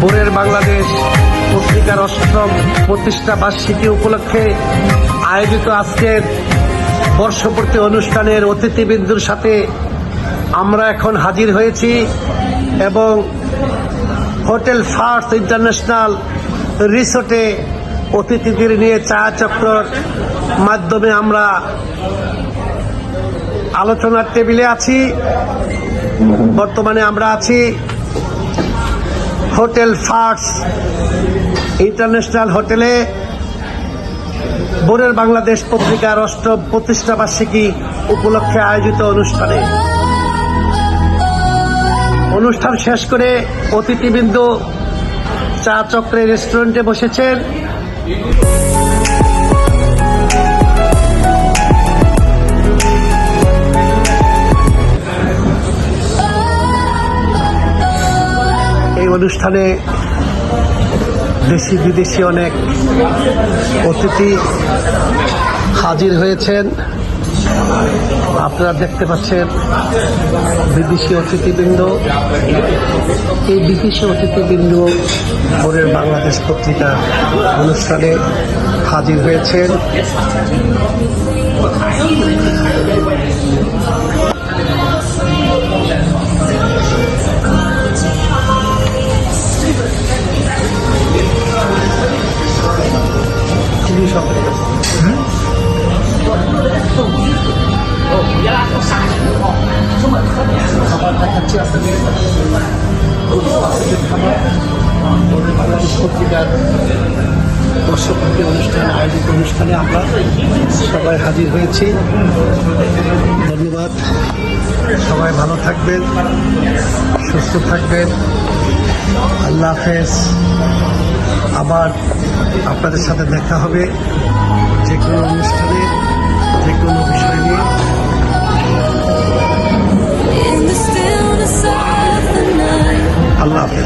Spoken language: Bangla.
বোরের বাংলাদেশ পত্রিকার অষ্টম প্রতিষ্ঠা বার্ষিকী উপলক্ষে আয়োজিত আজকের বর্ষপূর্তি অনুষ্ঠানের অতিথিবৃন্দুর সাথে আমরা এখন হাজির হয়েছি এবং হোটেল ফার্স্ট ইন্টারন্যাশনাল রিসোর্টে অতিথিদের নিয়ে চা চক্রর মাধ্যমে আমরা আলোচনার টেবিলে আছি। বর্তমানে আমরা আছি। হোটেল ফার্স ইন্টারন্যাশনাল হোটেলে বোরের বাংলাদেশ পত্রিকার অষ্টম প্রতিষ্ঠা বার্ষিকী উপলক্ষে আয়োজিত অনুষ্ঠানে। অনুষ্ঠান শেষ করে অতিথিবৃন্দ চা চক্রে রেস্টুরেন্টে বসেছেন। এই অনুষ্ঠানে দেশি বিদেশি অনেক অতিথি হাজির হয়েছেন। আপনারা দেখতে পাচ্ছেন বিদেশি অতিথিবৃন্দ। এই বিদেশি অতিথিবৃন্দ ভোরের বাংলাদেশ পত্রিকা অনুষ্ঠানে হাজির হয়েছেন। পত্রিকার বর্ষপূর্তি অনুষ্ঠানে, আয়োজিত অনুষ্ঠানে আমরা সবাই হাজির হয়েছি। ধন্যবাদ। সবাই ভালো থাকবেন, সুস্থ থাকবেন। আল্লাহ হাফেজ। আবার আপনাদের সাথে দেখা হবে যে কোনো অনুষ্ঠানে।